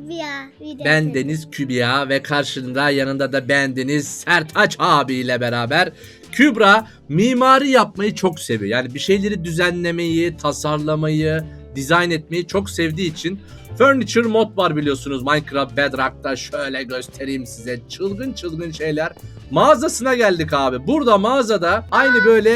De Ben. Deniz Kübra ve karşında yanında da bendeniz Sertaç abiyle beraber Kübra mimari yapmayı çok seviyor. Yani bir şeyleri düzenlemeyi, tasarlamayı, dizayn etmeyi çok sevdiği için Furniture mod var biliyorsunuz Minecraft Bedrock'ta şöyle göstereyim size çılgın çılgın şeyler. Mağazasına geldik abi. Burada mağazada aynı böyle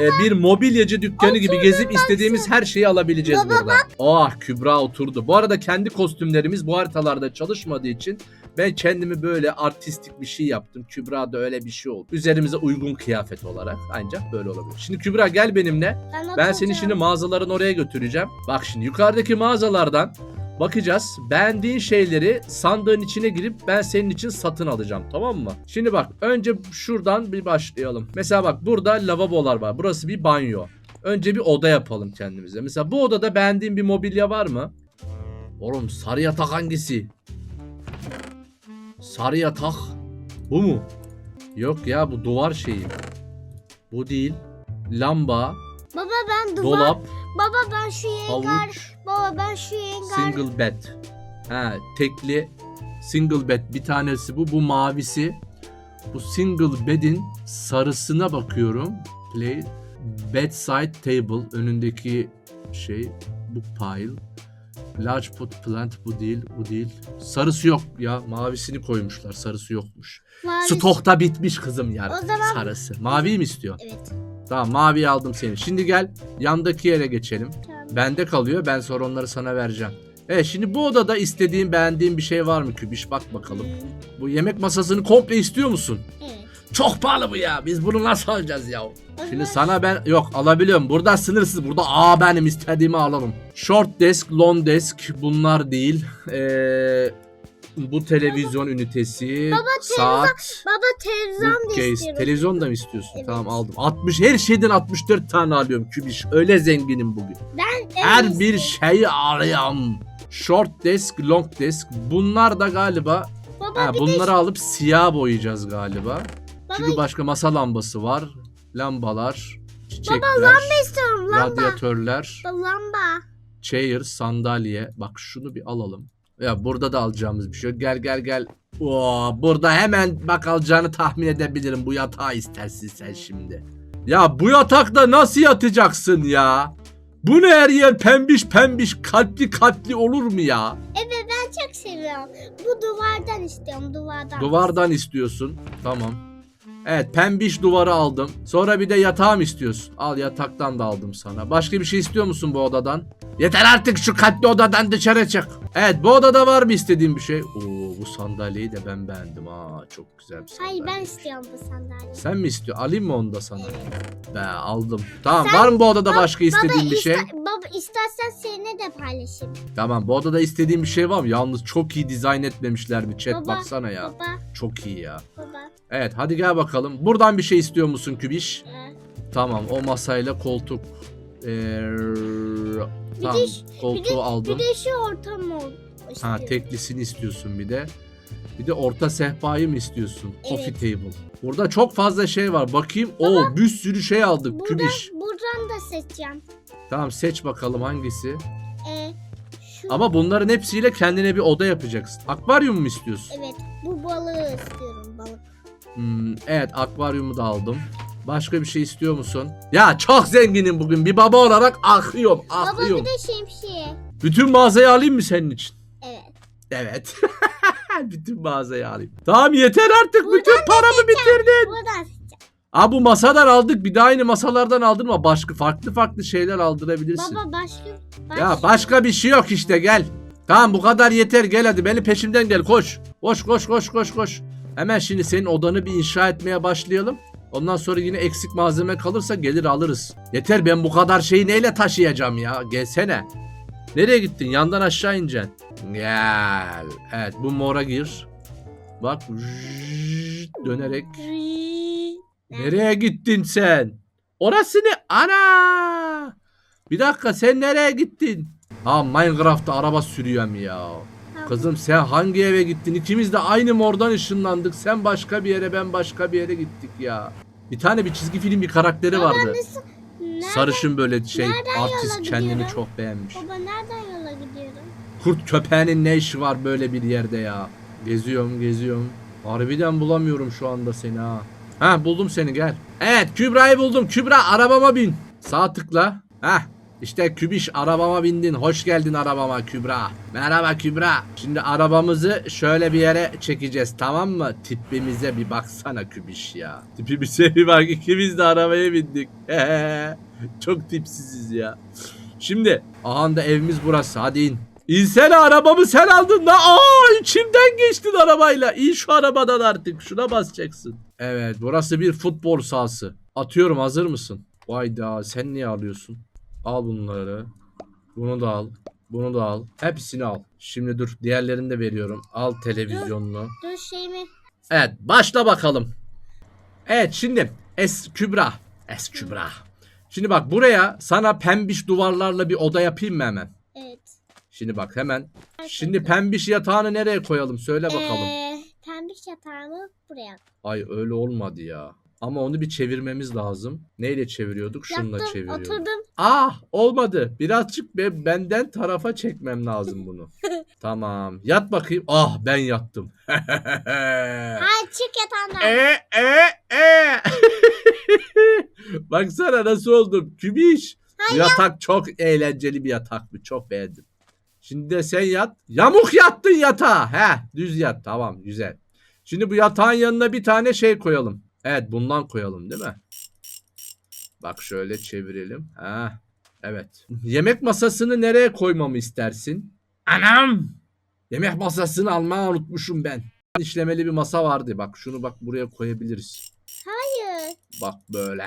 e, bir mobilyacı dükkanı gibi gezip istediğimiz her şeyi alabileceğiz Baba burada. Oh Kübra oturdu. Bu arada kendi kostümlerimiz bu haritalarda çalışmadığı için ben kendimi böyle artistik bir şey yaptım. Kübra da öyle bir şey oldu. Üzerimize uygun kıyafet olarak ancak böyle olabilir. Şimdi Kübra gel benimle. Ben, Ben seni şimdi mağazaların oraya götüreceğim. Bak şimdi yukarıdaki mağazalardan bakacağız. Beğendiğin şeyleri sandığın içine girip ben senin için satın alacağım tamam mı? Şimdi bak önce şuradan bir başlayalım. Mesela bak burada lavabolar var. Burası bir banyo. Önce bir oda yapalım kendimize. Mesela bu odada beğendiğin bir mobilya var mı? Oğlum sarı yatak hangisi? Sarı yatak. Bu mu? Yok ya bu duvar şeyi. Bu değil. Lamba, Baba ben duvar. dolap, Baba ben şu yengar. havuç, Baba ben şu yengar. single bed. Ha, tekli single bed bir tanesi bu. Bu mavisi. Bu single bed'in sarısına bakıyorum. Play bedside table önündeki şey bu pile. Large pot plant bu değil, bu değil. Sarısı yok ya. Mavisini koymuşlar. Sarısı yokmuş. Mavi- Stokta bitmiş kızım ya. O zaman- Sarısı. Maviyi mi istiyor? Evet. Tamam maviyi aldım seni. Şimdi gel yandaki yere geçelim. Tamam. Bende kalıyor. Ben sonra onları sana vereceğim. Evet şimdi bu odada istediğin beğendiğin bir şey var mı Kübiş? Bak bakalım. Hmm, Bu yemek masasını komple istiyor musun? Evet. Çok pahalı bu ya. Biz bunu nasıl alacağız ya? Şimdi sana ben yok alabiliyorum. Burada sınırsız. Burada aa benim istediğimi alırım. Short desk, long desk bunlar değil. Ee, bu televizyon ünitesi, saat, Baba televizyon da bookcase. istiyorum. Televizyon da mı istiyorsun? Evet. Tamam aldım. 60 her şeyden 64 tane alıyorum Kübiş. Öyle zenginim bugün. Ben Her bir şeyi alıyorum. Short desk, long desk. Bunlar da galiba Baba ha, bir bunları de alıp siyah boyayacağız galiba. Baba Çünkü başka masa lambası var. Lambalar, çiçekler, istiyorum lamba. radyatörler, Lamba. chair, sandalye. Bak şunu bir alalım. Ya burada da alacağımız bir şey yok. Gel gel gel. Oo, burada hemen bak alacağını tahmin edebilirim. Bu yatağı istersin sen şimdi. Ya bu yatakta nasıl yatacaksın ya? Bu ne her yer pembiş pembiş kalpli kalpli olur mu ya? Evet ben çok seviyorum. Bu duvardan istiyorum duvardan. Duvardan istiyorsun. Tamam. Evet pembiş duvarı aldım. Sonra bir de yatağım istiyorsun. Al yataktan da aldım sana. Başka bir şey istiyor musun bu odadan? Yeter artık şu kalpli odadan dışarı çık. Evet bu odada var mı istediğin bir şey? Oo bu sandalyeyi de ben beğendim. Aa çok güzel bir sandalye. Hayır ben istiyorum bu sandalyeyi. Sen mi istiyorsun? Alayım mı onu da sana? Be aldım. Tamam var mı bu odada başka istediğin bir şey? baba istersen seninle de paylaşayım. Tamam bu odada istediğin bir şey var mı? Yalnız çok iyi dizayn etmemişler mi? Chat Baba, baksana ya. Baba Çok iyi ya. baba. Evet hadi gel bakalım. Buradan bir şey istiyor musun Kübiş? Ee, Tamam o masayla koltuk. Ee, tamam de- koltuğu bir de, aldım. bir de şu ortam ol. Ha teklisini istiyorsun bir de. Bir de orta sehpayı mı istiyorsun? Coffee Evet. table. Burada çok fazla şey var. Bakayım. Oo bir sürü şey aldık Buradan, Kübiş. buradan da seçeceğim. Tamam seç bakalım hangisi. Ee, şu, Ama bunların hepsiyle kendine bir oda yapacaksın. Akvaryum mu istiyorsun? evet bu balığı istiyorum balık. Hmm, evet akvaryumu da aldım. Başka bir şey istiyor musun? Ya çok zenginim bugün. Bir baba olarak akıyorum, Baba akıyorum. bir de şemsiye. Bütün mağazayı alayım mı senin için? Evet. Evet. Bütün mağazayı alayım. Tamam yeter artık. Buradan Bütün paramı bitirdin. Buradan. Aa bu masadan aldık. Bir de aynı masalardan aldırma. Başka farklı farklı şeyler aldırabilirsin. Baba başka. Ya başka bir şey yok işte gel. Tamam bu kadar yeter gel hadi beni peşimden gel koş. Koş koş koş koş koş. Hemen şimdi senin odanı bir inşa etmeye başlayalım. Ondan sonra yine eksik malzeme kalırsa gelir alırız. Yeter ben bu kadar şeyi neyle taşıyacağım ya gelsene. Nereye gittin yandan aşağı ineceksin. Gel. Evet bu mora gir. Bak dönerek. Nereye gittin sen? Orası ne? Ana! Bir dakika sen nereye gittin? Ha Minecraft'ta araba sürüyorum ya. Kızım sen hangi eve gittin? İkimiz de aynı mordan ışınlandık. Sen başka bir yere ben başka bir yere gittik ya. Bir tane bir çizgi film bir karakteri vardı. Nereden, Sarışın böyle şey nereden artist kendini gidiyorum? çok beğenmiş. Baba nereden yola gidiyorum? kurt köpeğinin ne işi var böyle bir yerde ya? Geziyorum geziyorum. Harbiden bulamıyorum şu anda seni ha. Ha buldum seni gel. Evet Kübra'yı buldum. Kübra arabama bin. Sağ tıkla. Ha işte Kübiş arabama bindin. Hoş geldin arabama Kübra. Merhaba Kübra. Şimdi arabamızı şöyle bir yere çekeceğiz tamam mı? Tipimize bir baksana Kübiş ya. Tipimize bir bak ikimiz de arabaya bindik. Çok tipsiziz ya. Şimdi aha da evimiz burası hadi in. İnsene arabamı sen aldın da aa içimden geçtin arabayla. İn şu arabadan artık şuna basacaksın. Evet burası bir futbol sahası. Atıyorum hazır mısın? Vayda sen niye alıyorsun? Al bunları. Bunu da al. Bunu da al. Hepsini al. Şimdi dur diğerlerini de veriyorum. Al televizyonunu. Dur şeyimi. Evet başla bakalım. Evet şimdi Es Kübra. Es Kübra. Şimdi bak buraya sana pembiş duvarlarla bir oda yapayım mı hemen? Şimdi bak hemen. Şimdi pembiş yatağını nereye koyalım söyle bakalım. Ee, pembiş yatağımı buraya. Ay öyle olmadı ya. Ama onu bir çevirmemiz lazım. Neyle çeviriyorduk? Şununla Yattım çeviriyorduk. oturdum. Ah olmadı. Birazcık be- benden tarafa çekmem lazım bunu. tamam. Yat bakayım. Ah ben yattım. Hayır çık yatağından. e e e. Baksana nasıl oldum. Kübiş. Bu yatak çok eğlenceli bir yatak bu. Çok beğendim. Şimdi de sen yat. Yamuk yattın yatağa. He düz yat. Tamam güzel. Şimdi bu yatağın yanına bir tane şey koyalım. Evet bundan koyalım değil mi? Bak şöyle çevirelim. Ha. Evet. Yemek masasını nereye koymamı istersin? Anam! Yemek masasını almayı unutmuşum ben. İşlemeli bir masa vardı. Bak şunu bak buraya koyabiliriz. Hayır. Bak böyle.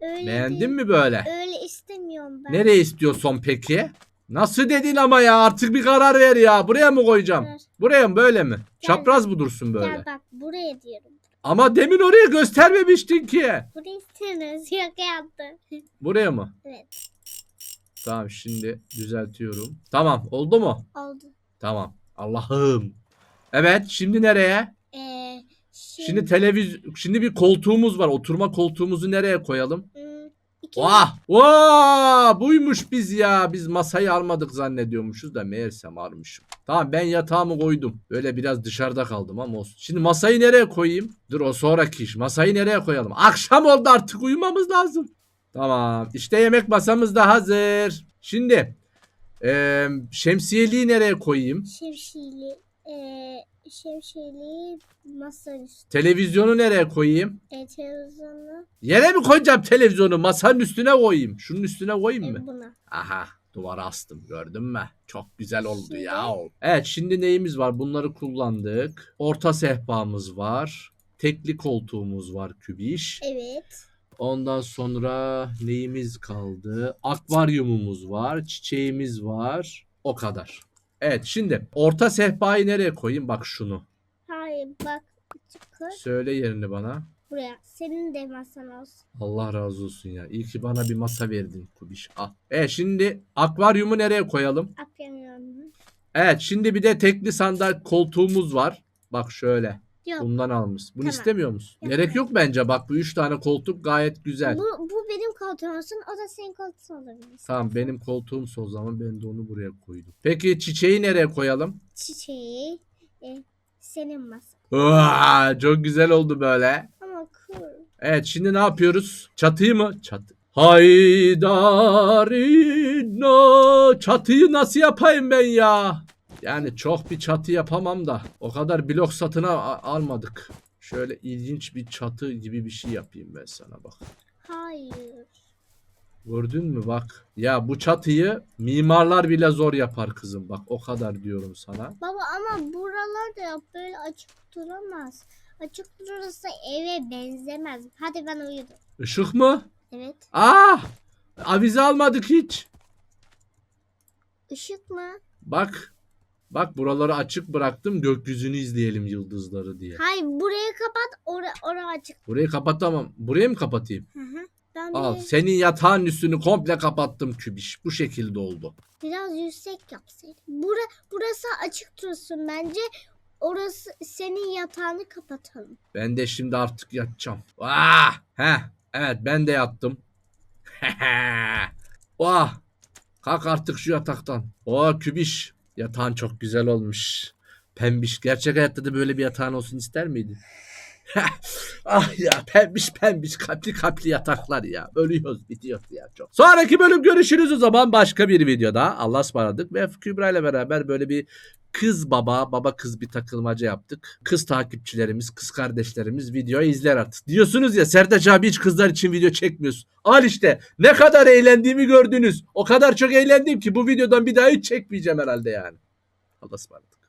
Öyle Beğendin değil. mi böyle? Öyle istemiyorum ben. Nereye istiyorsun peki? Nasıl dedin ama ya artık bir karar ver ya. Buraya mı koyacağım? Dur. Buraya mı böyle mi? Çapraz mı dursun böyle? Gel bak buraya diyorum. Ama demin oraya göstermemiştin ki. Burayı istiyorsunuz. Yok yaptı. Buraya mı? Evet. Tamam şimdi düzeltiyorum. Tamam oldu mu? Oldu. Tamam. Allah'ım. Evet şimdi nereye? Ee, şimdi, Şimdi televiz şimdi bir koltuğumuz var. Oturma koltuğumuzu nereye koyalım? İki Vah! Vah! Buymuş biz ya. Biz masayı almadık zannediyormuşuz da meğersem almışım. Tamam ben yatağımı koydum. Böyle biraz dışarıda kaldım ama olsun. Şimdi masayı nereye koyayım? Dur o sonraki iş. Masayı nereye koyalım? Akşam oldu artık uyumamız lazım. Tamam. İşte yemek masamız da hazır. Şimdi eee şemsiyeliği nereye koyayım? şemsiyeli. Ee, üstü. Televizyonu nereye koyayım? E, televizyonu Yere mi koyacağım televizyonu? Masanın üstüne koyayım. Şunun üstüne koyayım mı? e, buna. Aha duvara astım gördün mü? Çok güzel oldu Şimdi- ya. Evet şimdi neyimiz var? Bunları kullandık. Orta sehpamız var. Tekli koltuğumuz var kübiş. Evet. Ondan sonra neyimiz kaldı? Akvaryumumuz var. Çiçeğimiz var. O kadar. Evet şimdi orta sehpayı nereye koyayım? Bak şunu. Hayır bak çıkır Söyle yerini bana. buraya. Senin de masan olsun. Allah razı olsun ya. İyi ki bana bir masa verdin Kubiş. Al. Evet şimdi akvaryumu nereye koyalım? Yapamıyorum. Evet şimdi bir de tekli sandal koltuğumuz var. Bak şöyle. Yok. Bundan almış. Bunu Tamam. istemiyor musun? Yok. Gerek yok bence. Bak bu üç tane koltuk gayet güzel. Bu, bu benim koltuğum olsun. O da senin koltuğun olabilir. Tamam benim koltuğumsa o zaman ben de onu buraya koydum. Peki çiçeği nereye koyalım? Çiçeği e, senin masan. Vaa, çok güzel oldu böyle. Ama cool. Evet şimdi ne yapıyoruz? Çatıyı mı? Çatı. Haydarina. Çatıyı nasıl yapayım ben ya? Yani çok bir çatı yapamam da. O kadar blok satına almadık. Şöyle ilginç bir çatı gibi bir şey yapayım ben sana bak. Hayır. Gördün mü bak. Ya bu çatıyı mimarlar bile zor yapar kızım. Bak o kadar diyorum sana. Baba ama buralar da yap böyle açık duramaz. Açık durursa eve benzemez. Hadi ben uyudum. Işık mı? Evet. Ah! Avize almadık hiç. Işık mı? Bak. Bak buraları açık bıraktım gökyüzünü izleyelim yıldızları diye. Hayır burayı kapat. Ora, ora açık. Burayı kapatamam. Burayı mı kapatayım? Hı hı. Ben Al bir- senin yatağın üstünü komple kapattım kübiş. Bu şekilde oldu. biraz yüksek yapsaydım. Bura, burası açık dursun bence. Orası senin yatağını kapatalım. Ben de şimdi artık yatacağım. Ah! Heh. Evet ben de yattım. Vah! Kalk artık şu yataktan. O kübiş. Yatağın çok güzel olmuş. Pembiş. Gerçek hayatta da böyle bir yatağın olsun ister miydin? ah ya pembiş pembiş kapli kapli yataklar ya. Ölüyoruz gidiyoruz ya çok. Sonraki bölüm görüşürüz o zaman başka bir videoda. Allah'a ısmarladık ve Kübra ile beraber böyle bir kız baba baba kız bir takılmaca yaptık. Kız takipçilerimiz kız kardeşlerimiz videoyu izler artık. Diyorsunuz ya Sertaç abi hiç kızlar için video çekmiyorsun. Al işte ne kadar eğlendiğimi gördünüz. O kadar çok eğlendim ki bu videodan bir daha hiç çekmeyeceğim herhalde yani. Allah'a ısmarladık.